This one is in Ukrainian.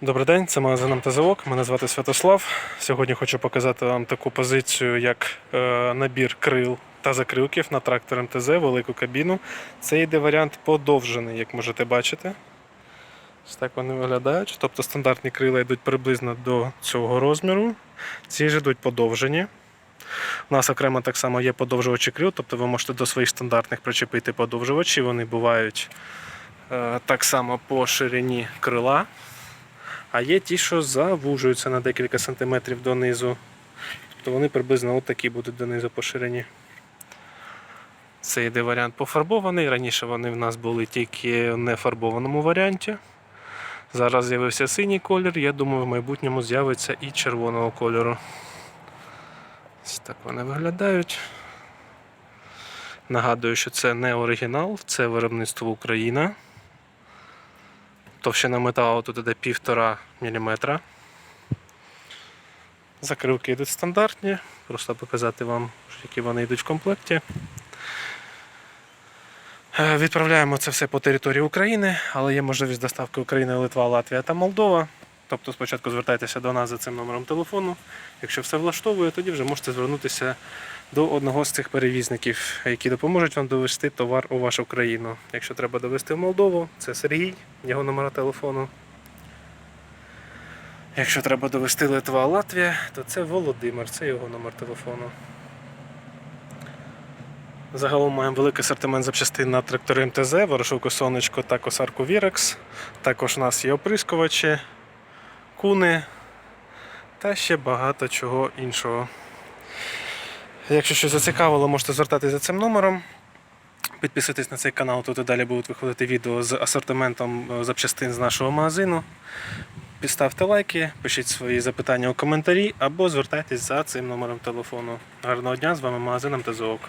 Добрий день, це магазин МТЗОК. Мене звати Святослав. Сьогодні хочу показати вам таку позицію, як е, набір крил та закрилків на трактор МТЗ, велику кабіну. Це йде варіант подовжений, як можете бачити. Ось так вони виглядають. Тобто стандартні крила йдуть приблизно до цього розміру. Ці ж йдуть подовжені. У нас окремо так само є подовжувачі крил, тобто ви можете до своїх стандартних причепити подовжувачі. Вони бувають е, так само по ширині крила. А є ті, що завужуються на декілька сантиметрів донизу. Тобто вони приблизно отакі будуть донизу по ширині. Це йде варіант пофарбований. Раніше вони в нас були тільки в нефарбованому варіанті. Зараз з'явився синій колір. Я думаю, в майбутньому з'явиться і червоного кольору. Ось так вони виглядають. Нагадую, що це не оригінал, це виробництво Україна. Товщина металу тут іде 1,5 мм. Закривки йдуть стандартні, просто показати вам, які вони йдуть в комплекті. Е, Відправляємо це все по території України, але є можливість доставки України, Литва, Латвія та Молдова. Тобто спочатку звертайтеся до нас за цим номером телефону. Якщо все влаштовує, тоді вже можете звернутися до одного з цих перевізників, які допоможуть вам довести товар у вашу країну. Якщо треба довести в Молдову, це Сергій, його номер телефону. Якщо треба довести Литва, Латвія, то це Володимир, це його номер телефону. Загалом маємо великий асортимент запчастин на трактори МТЗ, ворошилку сонечко та косарку Вірекс. Також у нас є оприскувачі, куни та ще багато чого іншого. Якщо щось зацікавило, можете звертатися за цим номером. Підписуйтесь на цей канал, тут і далі будуть виходити відео з асортиментом е, запчастин з нашого магазину. Підставте лайки, пишіть свої запитання у коментарі або звертайтесь за цим номером телефону. Гарного дня, з вами магазин МТЗОК.